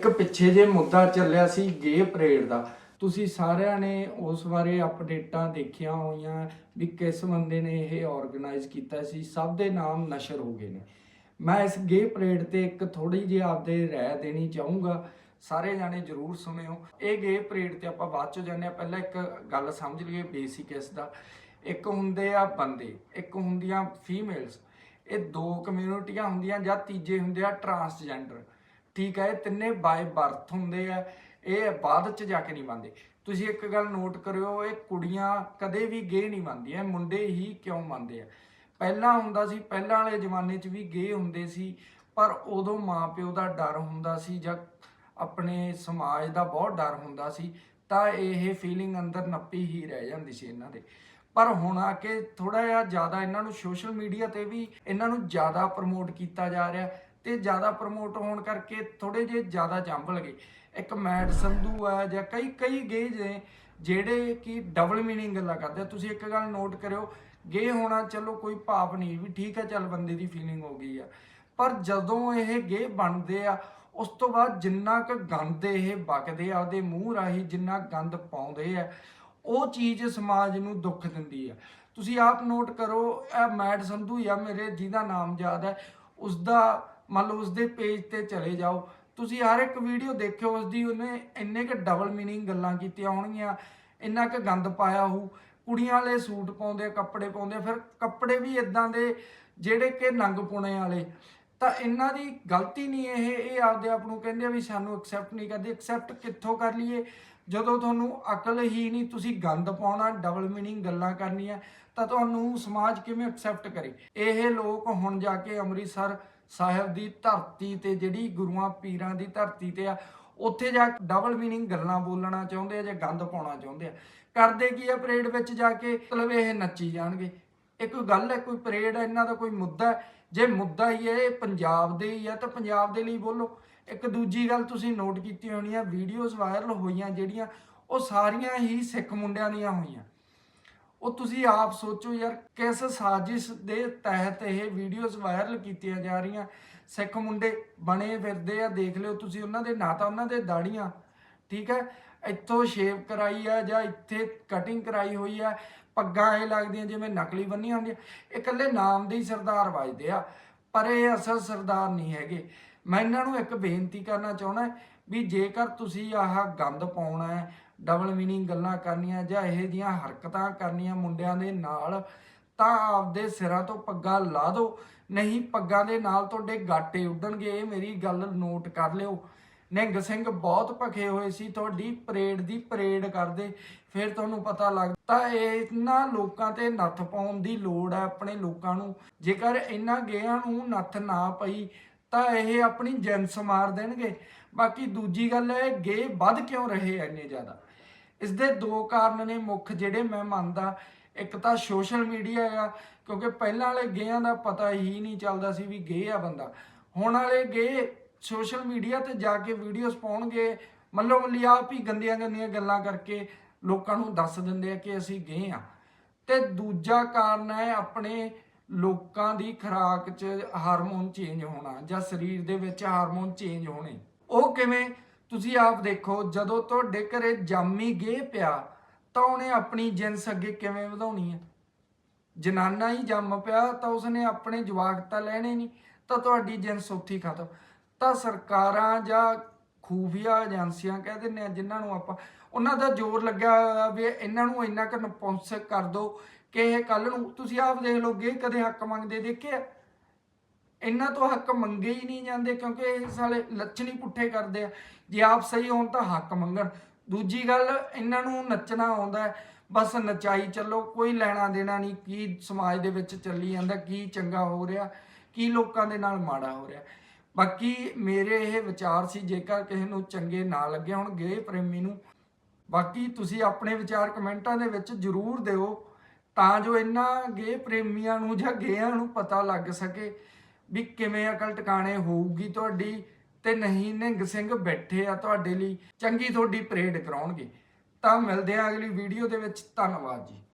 ਇੱਕ ਪਿੱਛੇ ਜੇ ਮੁੱਦਾ ਚੱਲਿਆ ਸੀ ਗੇ ਪਰੇਡ ਦਾ, ਤੁਸੀਂ ਸਾਰਿਆਂ ਨੇ ਉਸ ਬਾਰੇ ਅਪਡੇਟਾਂ ਦੇਖੀਆਂ ਹੋਈਆਂ ਵੀ ਕਿਸ ਬੰਦੇ ਨੇ ਇਹ ਆਰਗੇਨਾਈਜ਼ ਕੀਤਾ ਸੀ, ਸਭ ਦੇ ਨਾਮ ਨਸ਼ਰ ਹੋ ਗਏ ਨੇ। ਮੈਂ ਇਸ ਗੇ ਪਰੇਡ ਤੇ ਇੱਕ ਥੋੜੀ ਜਿਹੀ ਆਪਦੇ ਰਾਏ ਦੇਣੀ ਚਾਹੂੰਗਾ, ਸਾਰੇ ਜਾਣੇ ਜਰੂਰ ਸੁਣਿਓ। ਇਹ ਗੇ ਪਰੇਡ ਤੇ ਆਪਾਂ ਬਾਅਦ ਚ ਜਾਂਦੇ ਆ ਪਹਿਲਾਂ ਇੱਕ ਗੱਲ ਸਮਝ ਲਈਏ ਬੇਸਿਕ ਇਸ ਦਾ। ਇੱਕ ਹੁੰਦੇ ਆ ਬੰਦੇ, ਇੱਕ ਹੁੰਦੀਆਂ ਫੀਮੇਲਸ ਇਹ ਦੋ ਕਮਿਊਨਿਟੀਆਂ ਹੁੰਦੀਆਂ ਜਾਂ ਤੀਜੇ ਹੁੰਦੇ ਆ ਟਰਾਂਸਜੈਂਡਰ ਠੀਕ ਹੈ ਇਹ ਤਿੰਨੇ ਬਾਏ ਬਰਥ ਹੁੰਦੇ ਆ, ਇਹ ਬਾਅਦ ਚ ਜਾ ਕੇ ਨਹੀਂ ਮੰਨਦੇ। ਤੁਸੀਂ ਇੱਕ ਗੱਲ ਨੋਟ ਕਰਿਓ, ਇਹ ਕੁੜੀਆਂ ਕਦੇ ਵੀ ਗੇ ਨਹੀਂ ਮੰਨਦੀਆਂ, ਮੁੰਡੇ ਹੀ ਕਿਉਂ ਮੰਨਦੇ ਆ? ਪਹਿਲਾਂ ਹੁੰਦਾ ਸੀ, ਪਹਿਲਾਂ ਵਾਲੇ ਜ਼ਮਾਨੇ 'ਚ ਵੀ ਗੇ ਹੁੰਦੇ ਸੀ, ਪਰ ਉਦੋਂ ਮਾਪਿਓ ਦਾ ਡਰ ਹੁੰਦਾ ਸੀ ਜਾਂ ਆਪਣੇ ਸਮਾਜ ਦਾ ਬਹੁਤ ਡਰ ਹੁੰਦਾ ਸੀ, ਤਾਂ ਇਹ ਫੀਲਿੰਗ ਅੰਦਰ ਨੱਪੀ ਹੀ ਰਹਿ ਜਾਂਦੀ ਸੀ ਇਹਨਾਂ ਦੇ। ਪਰ ਹੁਣ ਆ ਕੇ ਥੋੜਾ ਜਿਹਾ ਜ਼ਿਆਦਾ ਇਹਨਾਂ ਨੂੰ ਸੋਸ਼ਲ ਮੀਡੀਆ ਤੇ ਵੀ ਇਹਨਾਂ ਨੂੰ ਜ਼ਿਆਦਾ ਪ੍ਰਮੋਟ ਕੀਤਾ ਜਾ ਰਿਹਾ ਤੇ ਜ਼ਿਆਦਾ ਪ੍ਰਮੋਟ ਹੋਣ ਕਰਕੇ ਥੋੜੇ ਜਿਹੇ ਜ਼ਿਆਦਾ ਚੰਬ ਗਏ ਇੱਕ ਮੈਡ ਸੰਧੂ ਆ ਜਾਂ ਕਈ ਕਈ ਗੇ ਨੇ ਜਿਹੜੇ ਕਿ ਡਬਲ ਮੀਨਿੰਗ ਗੱਲਾਂ ਕਰਦੇ ਤੁਸੀਂ ਇੱਕ ਗੱਲ ਨੋਟ ਕਰਿਓ ਗੇ ਹੋਣਾ ਚਲੋ ਕੋਈ ਭਾਵ ਨਹੀਂ, ਵੀ ਠੀਕ ਹੈ ਚੱਲ ਬੰਦੇ ਦੀ ਫੀਲਿੰਗ ਹੋ ਗਈ ਆ। ਪਰ ਜਦੋਂ ਇਹ ਗੇ ਬਣਦੇ ਆ, ਉਸ ਤੋਂ ਬਾਅਦ ਜਿੰਨਾ ਕੁ ਗੰਦ ਇਹ ਬਕਦੇ ਆ, ਉਹਦੇ ਮੂੰਹ ਰਾਹੀਂ ਜਿੰਨਾ ਗੰਦ ਪਾਉਂਦੇ ਆ, ਉਹ ਚੀਜ਼ ਸਮਾਜ ਨੂੰ ਦੁੱਖ ਦਿੰਦੀ ਆ। ਤੁਸੀਂ ਆਪ ਨੋਟ ਕਰੋ, ਇਹ ਮੈਡ ਸੰਧੂ ਜਾਂ ਮੇਰੇ, ਜਿਹਦਾ ਨਾਮ ਯਾਦ ਹੈ ਉਸ ਦਾ ਮੰਨ ਲਓ ਉਸਦੇ ਪੇਜ ਤੇ ਚਲੇ ਜਾਓ। ਤੁਸੀਂ ਹਰ ਇੱਕ ਵੀਡੀਓ ਦੇਖਿਓ, ਉਸਦੀ ਉਹਨੇ ਇੰਨੇ ਕ ਡਬਲ ਮੀਨਿੰਗ ਗੱਲਾਂ ਕੀਤੀਆਂ ਹੋਣਗੀਆਂ। ਇੰਨਾ ਕ ਗੰਦ ਪਾਇਆ ਹੋਊ। ਕੁੜੀਆਂ ਵਾਲੇ ਸੂਟ ਪਾਉਂਦੇ ਕੱਪੜੇ ਪਾਉਂਦੇ ਫਿਰ ਕੱਪੜੇ ਵੀ ਇਦਾਂ ਦੇ ਜਿਹੜੇ ਕਿ ਨੰਗ ਪੁਣੇ ਵਾਲੇ। ਤਾਂ ਇਹਨਾਂ ਦੀ ਗਲਤੀ ਨਹੀਂ ਇਹ ਇਹ ਆਪਦੇ ਆਪ ਨੂੰ ਕਹਿੰਦੇ ਆ ਵੀ ਸਾਨੂੰ ਐਕਸੈਪਟ ਨਹੀਂ ਕਰਦੇ। ਐਕਸੈਪਟ ਕਿੱਥੋਂ ਕਰ ਲਈਏ? ਜਦੋਂ ਤੁਹਾਨੂੰ ਅਕਲ ਹੀ ਨਹੀਂ, ਤੁਸੀਂ ਗੰਦ ਪਾਉਣਾ ਡਬਲ ਮੀਨਿੰਗ ਗੱਲਾਂ ਕਰਨੀਆਂ, ਤਾਂ ਤੁਹਾਨੂੰ ਸਮਾਜ ਕਿਵੇਂ ਐਕਸੈਪਟ ਕਰੇ? ਇਹ ਲੋਕ ਹੁਣ ਜਾ ਕੇ ਅੰਮ੍ਰਿਤਸਰ ਸਾਹਿਬ ਦੀ ਧਰਤੀ ਤੇ ਜਿਹੜੀ ਗੁਰੂਆਂ ਪੀਰਾਂ ਦੀ ਧਰਤੀ ਤੇ ਆ, ਉੱਥੇ ਜਾ ਕੇ ਡਬਲ ਮੀਨਿੰਗ ਗੱਲਾਂ ਬੋਲਣਾ ਚਾਹੁੰਦੇ ਆ ਜਾਂ ਗੰਦ ਪਾਉਣਾ ਚਾਹੁੰਦੇ ਆ। ਕਰਦੇ ਕੀ ਆ ਪਰੇਡ ਵਿੱਚ ਜਾ ਕੇ? ਮਤਲਬ ਇਹ ਨੱਚੀ ਜਾਣਗੇ। ਇਹ ਕੋਈ ਗੱਲ ਹੈ? ਕੋਈ ਪਰੇਡ ਹੈ? ਇਹਨਾਂ ਦਾ ਕੋਈ ਮੁੱਦਾ ਜੇ ਮੁੱਦਾ ਹੀ ਹੈ, ਇਹ ਪੰਜਾਬ ਦੇ ਹੀ ਆ, ਤਾਂ ਪੰਜਾਬ ਦੇ ਲਈ ਬੋਲੋ। ਇੱਕ ਦੂਜੀ ਗੱਲ ਤੁਸੀਂ ਨੋਟ ਕੀਤੀ ਹੋਣੀ ਆ ਵੀਡੀਓਜ਼ ਵਾਇਰਲ ਹੋਈਆਂ ਜਿਹੜੀਆਂ, ਉਹ ਸਾਰੀਆਂ ਹੀ ਸਿੱਖ ਮੁੰਡਿਆਂ ਦੀਆਂ ਹੋਈਆਂ। ਉਹ ਤੁਸੀਂ ਆਪ ਸੋਚੋ ਯਾਰ ਕਿਸ ਸਾਜ਼ਿਸ਼ ਦੇ ਤਹਿਤ ਇਹ ਵੀਡੀਓਜ਼ ਵਾਇਰਲ ਕੀਤੀਆਂ ਜਾ ਰਹੀਆਂ। ਸਿੱਖ ਮੁੰਡੇ ਬਣੇ ਫਿਰਦੇ ਆ, ਦੇਖ ਲਿਓ ਤੁਸੀਂ ਉਹਨਾਂ ਦੇ ਨਾ ਤਾਂ ਉਹਨਾਂ ਦੇ ਦਾੜੀਆਂ। ਠੀਕ ਹੈ? ਇੱਥੋਂ ਸ਼ੇਵ ਕਰਾਈ ਆ ਜਾਂ ਇੱਥੇ ਕਟਿੰਗ ਕਰਾਈ ਹੋਈ ਆ, ਪੱਗਾਂ ਇਹ ਲੱਗਦੀਆਂ ਜਿਵੇਂ ਨਕਲੀ ਬੰਨੀਆਂ ਹੁੰਦੀਆਂ। ਇਹ ਇਕੱਲੇ ਨਾਮ ਦੇ ਹੀ ਸਰਦਾਰ ਵੱਜਦੇ ਆ, ਪਰ ਇਹ ਅਸਲ ਸਰਦਾਰ ਨਹੀਂ ਹੈਗੇ। ਮੈਂ ਇਹਨਾਂ ਨੂੰ ਇੱਕ ਬੇਨਤੀ ਕਰਨਾ ਚਾਹੁੰਦਾ ਵੀ ਜੇਕਰ ਤੁਸੀਂ ਆਹ ਗੰਦ ਪਾਉਣਾ ਹੈ ਡਬਲ ਮੀਨਿੰਗ ਗੱਲਾਂ ਕਰਨੀਆਂ ਜਾਂ ਇਹੋ ਜੀਆਂ ਹਰਕਤਾਂ ਕਰਨੀਆਂ ਮੁੰਡਿਆਂ ਦੇ ਨਾਲ, ਤਾਂ ਆਪਦੇ ਸਿਰਾਂ ਤੋਂ ਪੱਗਾਂ ਲਾ ਦਿਓ। ਨਹੀਂ ਪੱਗਾਂ ਦੇ ਨਾਲ ਤੁਹਾਡੇ ਗਾਟੇ ਉੱਡਣਗੇ, ਇਹ ਮੇਰੀ ਗੱਲ ਨੋਟ ਕਰ ਲਿਓ। ਨਿੰਗ ਸਿੰਘ ਬਹੁਤ ਭਖੇ ਹੋਏ ਸੀ, ਤੁਹਾਡੀ ਪਰੇਡ ਦੀ ਪਰੇਡ ਕਰਦੇ। ਫਿਰ ਤੁਹਾਨੂੰ ਪਤਾ ਲੱਗਦਾ ਇਹਨਾਂ ਲੋਕਾਂ ਤੇ ਨੱਥ ਪਾਉਣ ਦੀ ਲੋੜ ਹੈ ਆਪਣੇ ਲੋਕਾਂ ਨੂੰ। ਜੇਕਰ ਇਹਨਾਂ ਗੇਆਂ ਨੂੰ ਨੱਥ ਨਾ ਪਈ, ਤਾਂ ਇਹ ਆਪਣੀ ਜਿੰਸ ਮਾਰ ਦੇਣਗੇ। ਬਾਕੀ ਦੂਜੀ ਗੱਲ ਹੈ ਗੇ ਵੱਧ ਕਿਉਂ ਰਹੇ ਇੰਨੇ ਜ਼ਿਆਦਾ? ਇਸ ਦੇ ਦੋ ਕਾਰਨ ਨੇ ਮੁੱਖ ਜਿਹੜੇ ਮੈਂ ਮੰਨਦਾ। ਇੱਕ ਤਾਂ ਸੋਸ਼ਲ ਮੀਡੀਆ ਆ, ਕਿਉਂਕਿ ਪਹਿਲਾਂ ਵਾਲੇ ਗੇਆਂ ਦਾ ਪਤਾ ਹੀ ਨਹੀਂ ਚੱਲਦਾ ਸੀ ਵੀ ਗੇ ਆ ਬੰਦਾ। ਹੁਣ ਵਾਲੇ ਗੇ ਸੋਸ਼ਲ ਮੀਡੀਆ ਤੇ ਜਾ ਕੇ ਵੀਡੀਓਜ਼ ਪਾਉਣਗੇ ਮੱਲੋ ਮੱਲੀ ਆਪ ਹੀ ਗੰਦੀਆਂ ਗੰਦੀਆਂ ਗੱਲਾਂ ਕਰਕੇ ਲੋਕਾਂ ਨੂੰ ਦੱਸ ਦਿੰਦੇ ਆ ਕਿ ਅਸੀਂ ਗੇ ਆ। ਤੇ ਦੂਜਾ ਕਾਰਨ ਹੈ ਆਪਣੇ ਲੋਕਾਂ ਦੀ ਖੁਰਾਕ 'ਚ ਹਾਰਮੋਨ ਚੇਂਜ ਹੋਣਾ ਜਾਂ ਸਰੀਰ ਦੇ ਵਿੱਚ ਹਾਰਮੋਨ ਚੇਂਜ ਹੋਣੇ। ਉਹ ਕਿਵੇਂ? ਤੁਸੀਂ ਆਪ ਦੇਖੋ, ਜਦੋਂ ਤੁਹਾਡੇ ਘਰੇ ਜਾਮੀ ਗੇ ਪਿਆ, ਤਾਂ ਉਹਨੇ ਆਪਣੀ ਜਿੰਸ ਅੱਗੇ ਕਿਵੇਂ ਵਧਾਉਣੀ ਹੈ? ਜਨਾਨਾ ਹੀ ਜੰਮ ਪਿਆ, ਤਾਂ ਉਸਨੇ ਆਪਣੇ ਜਵਾਕ ਤਾਂ ਲੈਣੇ ਨਹੀਂ, ਤਾਂ ਤੁਹਾਡੀ ਜਿੰਸ ਉੱਥੇ ਖਤਮ। ਤਾਂ ਸਰਕਾਰਾਂ ਜਾਂ ਖੂਫੀਆ ਏਜੰਸੀਆਂ ਕਹਿ ਦਿੰਦੇ ਆ, ਜਿਨ੍ਹਾਂ ਨੂੰ ਆਪਾਂ ਉਹਨਾਂ ਦਾ ਜ਼ੋਰ ਲੱਗਿਆ ਹੋਇਆ ਵੀ ਇਹਨਾਂ ਨੂੰ ਇੰਨਾ ਕੁ ਨਪੁੰਸਕ ਕਰ ਦਿਓ ਕਿ ਇਹ ਕੱਲ ਨੂੰ ਤੁਸੀਂ ਆਪ ਦੇਖ ਲਓਗੇ ਕਦੇ ਹੱਕ ਮੰਗਦੇ ਦੇਖਿਆ? ਇਹਨਾਂ ਤੋਂ ਹੱਕ ਮੰਗੇ ਹੀ ਨਹੀਂ ਜਾਂਦੇ ਕਿਉਂਕਿ ਇਹ ਸਾਲੇ ਲੱਛਣ ਹੀ ਪੁੱਠੇ ਕਰਦੇ ਆ। ਜੇ ਆਪ ਸਹੀ ਹੋਣ ਤਾਂ ਹੱਕ ਮੰਗਣ। ਦੂਜੀ ਗੱਲ, ਇਹਨਾਂ ਨੂੰ ਨੱਚਣਾ ਆਉਂਦਾ ਹੈ। ਬਸ ਨਚਾਈ ਚੱਲੋ, ਕੋਈ ਲੈਣਾ ਦੇਣਾ ਨਹੀਂ, ਕੀ ਸਮਾਜ ਦੇ ਵਿੱਚ ਚੱਲੀ ਜਾਂਦਾ, ਕੀ ਚੰਗਾ ਹੋ ਰਿਹਾ, ਕੀ ਲੋਕਾਂ ਦੇ ਨਾਲ ਮਾੜਾ ਹੋ ਰਿਹਾ। ਬਾਕੀ ਮੇਰੇ ਇਹ ਵਿਚਾਰ ਸੀ, ਜੇਕਰ ਕਿਸੇ ਨੂੰ ਚੰਗੇ ਨਾ ਲੱਗੇ ਹੁਣ ਗਏ ਪ੍ਰੇਮੀ ਨੂੰ, ਬਾਕੀ ਤੁਸੀਂ ਆਪਣੇ ਵਿਚਾਰ ਕਮੈਂਟਾਂ ਦੇ ਵਿੱਚ ਜਰੂਰ ਦਿਓ ਤਾਂ ਜੋ ਇਹਨਾਂ ਗੇ ਪ੍ਰੇਮੀਆਂ ਨੂੰ ਜਾਂ ਗੇਆਂ ਨੂੰ ਪਤਾ ਲੱਗ ਸਕੇ। ਵੀ ਕਿਵੇਂ ਅਕਲ ਟਿਕਾਣੇ ਹੋਊਗੀ ਤੁਹਾਡੀ ਤੇ ਨਹੀਂ ਨਿੰਗ ਸਿੰਘ ਬੈਠੇ ਆ ਤੁਹਾਡੇ ਲਈ, ਚੰਗੀ ਤੁਹਾਡੀ ਪਰੇਡ ਕਰਾਉਣਗੇ। ਤਾਂ ਮਿਲਦੇ ਆ ਅਗਲੀ ਵੀਡੀਓ ਦੇ ਵਿੱਚ, ਧੰਨਵਾਦ ਜੀ।